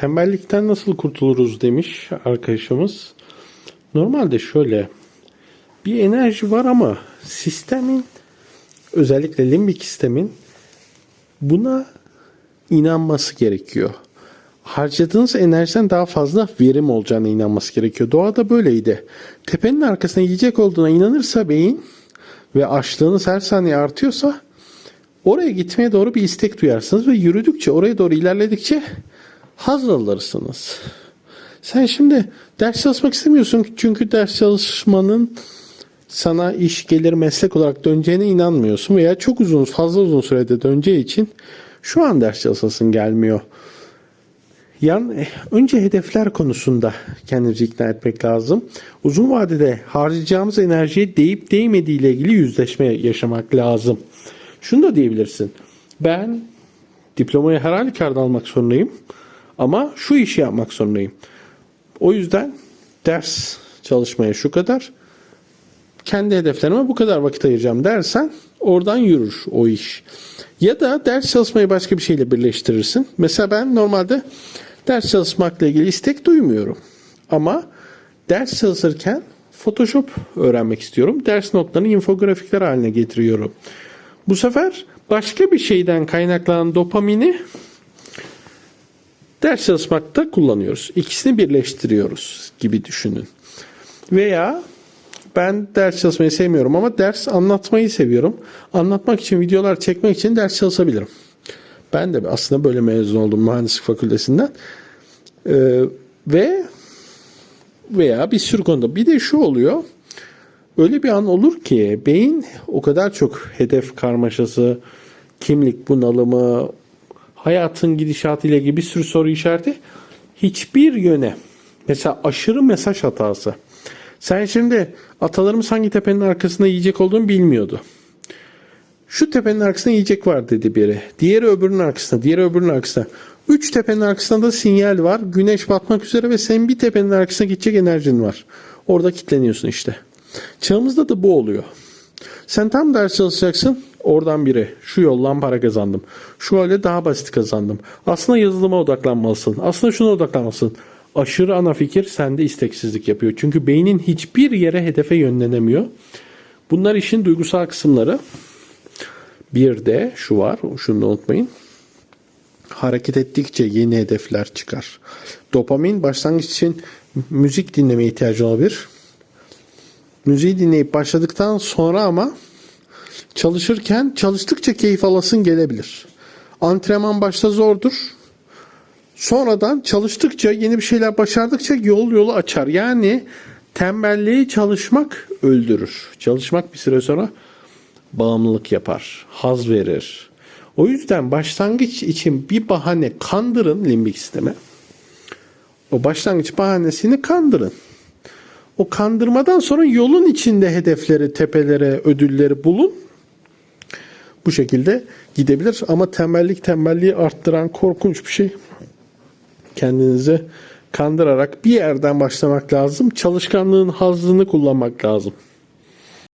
Tembellikten nasıl kurtuluruz demiş arkadaşımız. Normalde şöyle bir enerji var ama sistemin özellikle limbik sistemin buna inanması gerekiyor. Harcadığınız enerjiden daha fazla verim olacağına inanması gerekiyor. Doğada böyleydi. Tepenin arkasına yiyecek olduğuna inanırsa beyin ve açlığınız her saniye artıyorsa oraya gitmeye doğru bir istek duyarsınız ve yürüdükçe oraya doğru ilerledikçe haz alırsınız. Sen şimdi ders çalışmak istemiyorsun çünkü ders çalışmanın sana iş gelir meslek olarak döneceğine inanmıyorsun veya çok uzun fazla uzun sürede döneceği için şu an ders çalışasın gelmiyor. Yan, eh, önce hedefler konusunda kendimizi ikna etmek lazım. Uzun vadede harcayacağımız enerjiye değip değmediği ile ilgili yüzleşme yaşamak lazım. Şunu da diyebilirsin. Ben diplomayı her halükarda almak zorundayım. Ama şu işi yapmak zorundayım. O yüzden ders çalışmaya şu kadar, kendi hedeflerime bu kadar vakit ayıracağım dersen oradan yürür o iş. Ya da ders çalışmayı başka bir şeyle birleştirirsin. Mesela ben normalde ders çalışmakla ilgili istek duymuyorum. Ama ders çalışırken Photoshop öğrenmek istiyorum. Ders notlarını infografikler haline getiriyorum. Bu sefer başka bir şeyden kaynaklanan dopamini ders çalışmakta kullanıyoruz. İkisini birleştiriyoruz gibi düşünün. Veya ben ders çalışmayı sevmiyorum ama ders anlatmayı seviyorum. Anlatmak için, videolar çekmek için ders çalışabilirim. Ben de aslında böyle mezun oldum mühendislik fakültesinden. Ee, ve veya bir sürü konuda. Bir de şu oluyor. Öyle bir an olur ki beyin o kadar çok hedef karmaşası, kimlik bunalımı, hayatın gidişatı ile ilgili bir sürü soru işareti hiçbir yöne mesela aşırı mesaj hatası. Sen şimdi atalarımız hangi tepenin arkasında yiyecek olduğunu bilmiyordu. Şu tepenin arkasında yiyecek var dedi biri. Diğeri öbürünün arkasında, diğeri öbürünün arkasında. Üç tepenin arkasında da sinyal var. Güneş batmak üzere ve senin bir tepenin arkasına gidecek enerjin var. Orada kilitleniyorsun işte. Çağımızda da bu oluyor. Sen tam ders çalışacaksın. Oradan biri. Şu yoldan para kazandım. Şu öyle daha basit kazandım. Aslında yazılıma odaklanmalısın. Aslında şuna odaklanmalısın. Aşırı ana fikir sende isteksizlik yapıyor. Çünkü beynin hiçbir yere hedefe yönlenemiyor. Bunlar işin duygusal kısımları. Bir de şu var. Şunu da unutmayın. Hareket ettikçe yeni hedefler çıkar. Dopamin başlangıç için müzik dinlemeye ihtiyacı olabilir. Müziği dinleyip başladıktan sonra ama çalışırken çalıştıkça keyif alasın gelebilir. Antrenman başta zordur. Sonradan çalıştıkça yeni bir şeyler başardıkça yol yolu açar. Yani tembelliği çalışmak öldürür. Çalışmak bir süre sonra bağımlılık yapar. Haz verir. O yüzden başlangıç için bir bahane kandırın limbik sisteme. O başlangıç bahanesini kandırın. O kandırmadan sonra yolun içinde hedefleri, tepelere, ödülleri bulun. Bu şekilde gidebilir ama tembellik tembelliği arttıran korkunç bir şey. Kendinizi kandırarak bir yerden başlamak lazım. Çalışkanlığın hazzını kullanmak lazım.